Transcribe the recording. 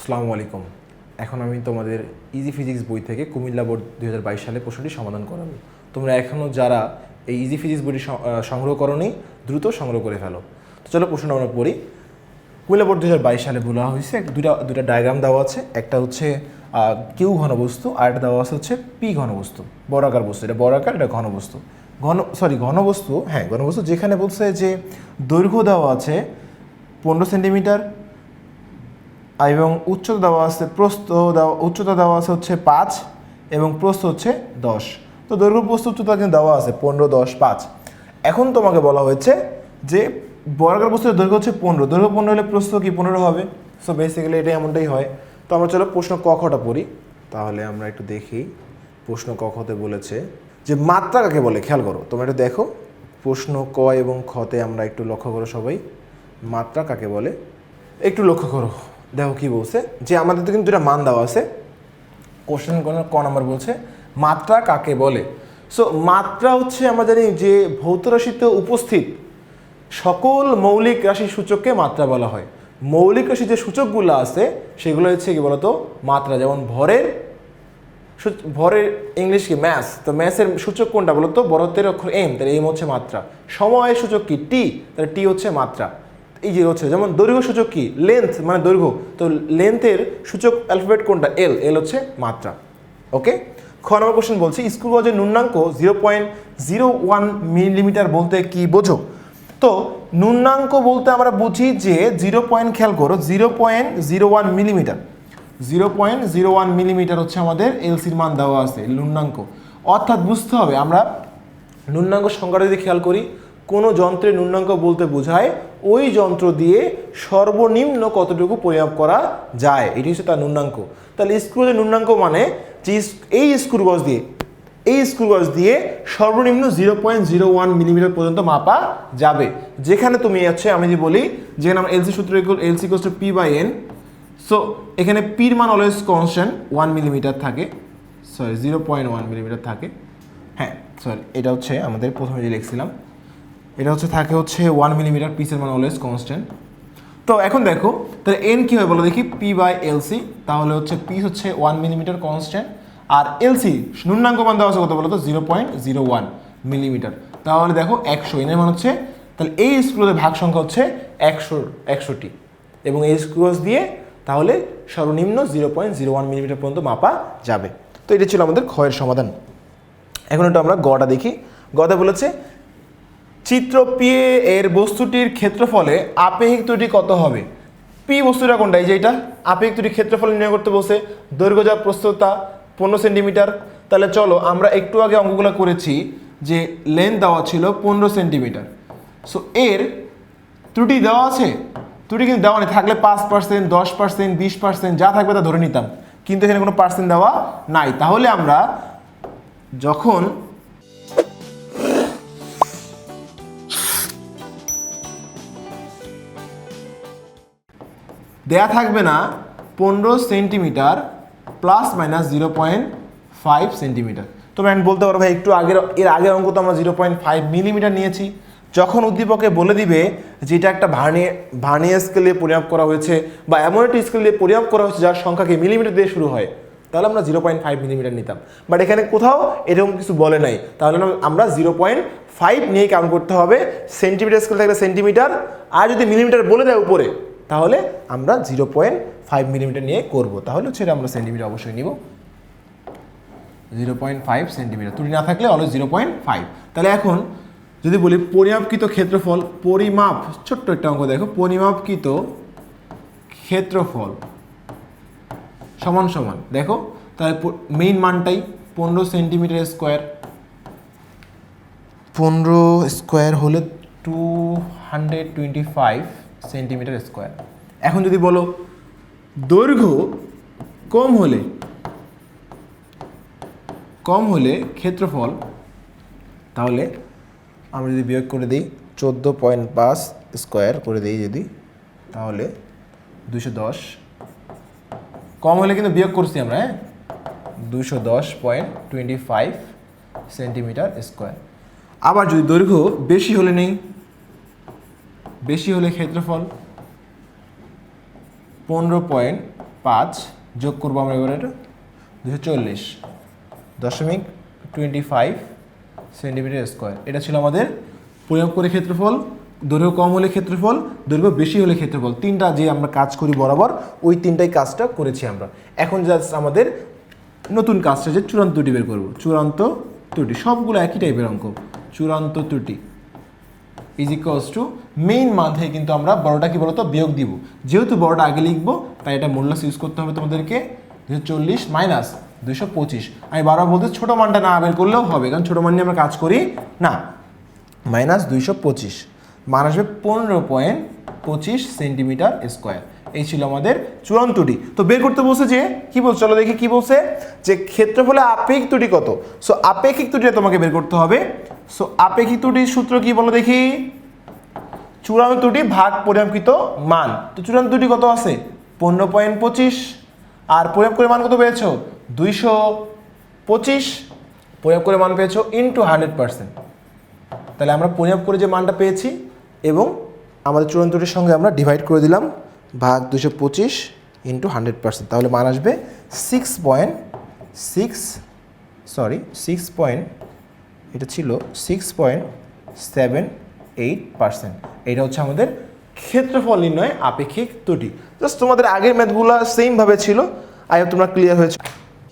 আসসালামু আলাইকুম। এখন আমি তোমাদের ইজি ফিজিক্স বই থেকে কুমিল্লা বোর্ড দু হাজার বাইশ সালে প্রশ্নটি সমাধান করাবো। তোমরা এখনও যারা এই ইজি ফিজিক্স বইটি সংগ্রহ করনি, দ্রুত সংগ্রহ করে ফেলো। তো চলো প্রশ্নটা আমরা পড়ি। কুমিল্লা বোর্ড দু হাজার বাইশ সালে বলা হয়েছে। দুটা দুটা ডায়াগ্রাম দেওয়া আছে। একটা হচ্ছে কিউ ঘনবস্তু আর একটা দেওয়া আছে হচ্ছে পি ঘনবস্তু। বর্গাকার বস্তু। এটা বর্গাকার এটা ঘনবস্তু। ঘন সরি ঘনবস্তু হ্যাঁ ঘনবস্তু যেখানে বলছে যে দৈর্ঘ্য দেওয়া আছে পনেরো সেন্টিমিটার এবং উচ্চতা দেওয়া আছে প্রস্থ দেওয়া, উচ্চতা দেওয়া আছে হচ্ছে পাঁচ এবং প্রস্থ হচ্ছে দশ। তো দৈর্ঘ্য, প্রস্থ, উচ্চতা কিন্তু দেওয়া আছে পনেরো, দশ, পাঁচ। এখন তোমাকে বলা হয়েছে যে বর্গাকার বস্তুর দৈর্ঘ্য হচ্ছে পনেরো। দৈর্ঘ্য পনেরো হলে প্রস্থ কি পনেরো হবে? সো বেসিক্যালি এটা এমনটাই হয়। তো আমরা চলো প্রশ্ন ক খটা পড়ি। তাহলে আমরা একটু দেখি, প্রশ্ন ক খতে বলেছে যে মাত্রা কাকে বলে? খেয়াল করো, তোমরা একটু দেখো। প্রশ্ন ক এবং খতে আমরা একটু লক্ষ্য করো সবাই। মাত্রা কাকে বলে? একটু লক্ষ্য করো। দেখো কি বলছে? যে আমাদের তো কিন্তু দুটা মান দেওয়া আছে। কোশ্চেন ক নাম্বার বলছে? মাত্রা কাকে বলে? সো মাত্রা হচ্ছে আমরা জানি যে ভৌত রাশিতে উপস্থিত সকল মৌলিক রাশির সূচককে মাত্রা বলা হয়। মৌলিক রাশি যে সূচকগুলো আছে, সেগুলো হচ্ছে কি বলতো? মাত্রা, যেমন ভরের ভরের ইংলিশ কি? ম্যাথস তো ম্যাথসের সূচক কোনটা বলতো? তো বড়ত্বের অক্ষর এম তাহলে এম হচ্ছে মাত্রা। সময়ের সূচক কি? টি তাহলে টি হচ্ছে মাত্রা। এই যে হচ্ছে, যেমন দৈর্ঘ্য সূচক কি? লেন্থ মানে দৈর্ঘ্য। তো লেন্থের সূচক অ্যালফাবেট কোনটা? এল এল হচ্ছে মাত্রা। ওকে খ নম্বর কোশ্চেন বলছি, স্কুল কলেজের ন্যূনাঙ্ক zero point zero one millimetre বলতে কি বোঝো? তো নূন্যাঙ্ক বলতে আমরা বুঝি যে জিরো পয়েন্ট খেয়াল করো zero point zero one millimetre zero point zero one millimetre হচ্ছে আমাদের এলসির মান দেওয়া আছে, ন্যূনাঙ্ক। অর্থাৎ বুঝতে হবে, আমরা ন্যূনাঙ্ক সংখ্যাটা যদি খেয়াল করি, কোনো যন্ত্রের নূন্যাঙ্ক বলতে বোঝায় ওই যন্ত্র দিয়ে সর্বনিম্ন কতটুকু পরিমাপ করা যায়? এটি হচ্ছে তার ন্যূনাঙ্ক। তাহলে স্ক্রুজের ন্যূনাঙ্ক মানে যে এই স্ক্রু গজ দিয়ে, এই স্ক্রু গজ দিয়ে সর্বনিম্ন zero point zero one millimetre পর্যন্ত মাপা যাবে। যেখানে তুমি হচ্ছে, আমি যদি বলি, যেখানে আমরা এলসি সূত্র LC cos pi by N so এখানে পির মান অলওয়েজ কনস্ট্যান্ট ওয়ান মিলিমিটার থাকে। Sorry zero point one millimetre থাকে। হ্যাঁ সরি এটা হচ্ছে আমাদের প্রথমে যে লিখছিলাম। এটা হচ্ছে, থাকে হচ্ছে ওয়ান মিলিমিটার পিসের মান অলওয়েজ কনস্ট্যান্ট তো এখন দেখো, তাহলে এন কী হয় বলো দেখি? পি বাই এলসি তাহলে হচ্ছে পি হচ্ছে ওয়ান মিলিমিটার কনস্ট্যান্ট আর এলসি ন্যূনাঙ্ক মান দেওয়া আছে কত বলো তো? Zero point zero one millimetre তাহলে দেখো, একশো এনের মান হচ্ছে, তাহলে এই স্ক্রুদের ভাগ সংখ্যা হচ্ছে একশো একশোটি এবং এই স্ক্রুজ দিয়ে তাহলে সর্বনিম্ন zero point zero one millimetre পর্যন্ত মাপা যাবে। তো এটা ছিল আমাদের ক্ষয়ের সমাধান। এখন একটু আমরা গটা দেখি। গটা বলেছে চিত্র পি এর বস্তুটির ক্ষেত্রফলে আপেক্ষিক ত্রুটি কত হবে? পি বস্তুটা কোনটা? এই যে এটা। আপেক্ষিক ত্রুটি ক্ষেত্রফল নির্ণয় করতে বসে। দৈর্ঘ্য যা প্রস্তুততা পনেরো সেন্টিমিটার। তাহলে চলো, আমরা একটু আগে অঙ্কগুলো করেছি যে লেন্থ দেওয়া ছিল পনেরো সেন্টিমিটার। সো এর ত্রুটি দেওয়া আছে? ত্রুটি কিন্তু দেওয়া নেই। থাকলে পাঁচ পার্সেন্ট দশ পার্সেন্ট বিশ পার্সেন্ট যা থাকবে তা ধরে নিতাম। কিন্তু এখানে কোনো পার্সেন্ট দেওয়া নাই। তাহলে আমরা যখন দেয়া থাকবে না পনেরো centimetre plus minus zero point five centimetre. তো আমি বলতে পারো ভাই, একটু আগের, এর আগের অঙ্ক তো আমরা জিরো পয়েন্ট ফাইভ মিলিমিটার নিয়েছি। যখন উদ্দীপকে বলে দিবে যে এটা একটা ভার্নিয়ে ভার্নিয়ে স্কেলে পরিমাপ করা হয়েছে বা এমন একটি স্কেল দিয়ে পরিমাপ করা হয়েছে যার সংখ্যাকে মিলিমিটার দিয়ে শুরু হয়, তাহলে আমরা জিরো পয়েন্ট ফাইভ মিলিমিটার নিতাম। বাট এখানে কোথাও এরকম কিছু বলে নাই। তাহলে আমরা জিরো পয়েন্ট ফাইভ নিয়ে কাউন্ট করতে হবে। সেন্টিমিটার স্কেল থাকলে সেন্টিমিটার, আর যদি মিলিমিটার বলে দেয় উপরে তাহলে আমরা জিরো পয়েন্ট ফাইভ মিলিমিটার নিয়ে করব। তাহলে হচ্ছে আমরা সেন্টিমিটার অবশ্যই নিব। জিরো পয়েন্ট ফাইভ সেন্টিমিটার ত্রুটি না থাকলে অলওয়েজ জিরো পয়েন্ট ফাইভ। তাহলে এখন যদি বলি পরিমাপকৃত ক্ষেত্রফল, পরিমাপ, ছোট্ট একটা অঙ্ক দেখো, পরিমাপকৃত ক্ষেত্রফল সমান সমান। দেখো, তাহলে মেইন মানটাই পনেরো সেন্টিমিটার স্কোয়ার পনেরো স্কোয়ার হলে two hundred twenty five centimetre square এখন যদি বলো, দৈর্ঘ্য কম হলে কম হলে ক্ষেত্রফল, তাহলে আমরা যদি বিয়োগ করে দিই চোদ্দ পয়েন্ট পাঁচ স্কোয়ার করে দিই যদি, তাহলে দুশো দশ। কম হলে কিন্তু বিয়োগ করছি আমরা হ্যাঁ? দুশো দশ point twenty five centimetre square আবার যদি দৈর্ঘ্য বেশি হলে নেই বেশি হলে ক্ষেত্রফল পনেরো পয়েন্ট পাঁচ যোগ করব আমরা এবার এটা, দুশো চল্লিশ দশমিক টোয়েন্টি ফাইভ সেন্টিমিটার স্কোয়ার এটা ছিল আমাদের পরিমাপ করে ক্ষেত্রফল, দৈর্ঘ্য কম হলে ক্ষেত্রফল, দৈর্ঘ্য বেশি হলে ক্ষেত্রফল। তিনটা যে আমরা কাজ করি বরাবর, ওই তিনটাই কাজটা করেছি আমরা। এখন জাস্ট আমাদের নতুন কাজটা যে চূড়ান্ত ত্রুটি বের করব। চূড়ান্ত ত্রুটি সবগুলো একই টাইপের অঙ্ক। চূড়ান্ত ত্রুটি ইজ ইকুয়ালস টু মেইন মান থেকে কিন্তু আমরা বড়টা কি বলতো? বিয়োগ দিব। যেহেতু বড়টা আগে লিখব, তাই এটা মূল্যাস ইউজ করতে হবে তোমাদেরকে। দুশো চল্লিশ মাইনাস দুশো পঁচিশ। আমি বারবার বলতে ছোটো মানটা না বের করলেও হবে, কারণ ছোটো মান নিয়ে আমরা কাজ করি না। মাইনাস দুইশো পঁচিশ। মান আসবে পনেরো পয়েন্ট পঁচিশ সেন্টিমিটার স্কোয়ার এই ছিল আমাদের চূড়ান্ত ত্রুটি তো বের করতে বলছে যে, কি বলছে? চলো দেখি কি বলছে। যে ক্ষেত্রফলে আপেক্ষিক ত্রুটি কত? সো আপেক্ষিক ত্রুটিটা তোমাকে বের করতে হবে। সো আপেক্ষিক ত্রুটির সূত্র কি বলো দেখি? চূড়ান্ত ত্রুটি ভাগ পরিমাপকৃত মান। তো চূড়ান্ত ত্রুটি কত আছে? পনেরো পয়েন্ট পঁচিশ। আর পরিমাপ করে মান কত পেয়েছ? দুইশো পঁচিশ। পরিমাপ করে মান পেয়েছ ইন্টু হান্ড্রেড পার্সেন্ট তাহলে আমরা পরিমাপ করে যে মানটা পেয়েছি এবং আমাদের চূড়ান্ত ত্রুটির সঙ্গে আমরা ডিভাইড করে দিলাম, ভাগ দুশো পঁচিশ ইন্টু হান্ড্রেড পার্সেন্ট তাহলে মান আসবে six point six sorry six point এটা ছিল six point seven eight percent এটা হচ্ছে আমাদের ক্ষেত্রফল নির্ণয় আপেক্ষিক ত্রুটি। জাস্ট তোমাদের আগের ম্যাথগুলো সেমভাবে ছিল। আই তোমরা ক্লিয়ার হয়েছে।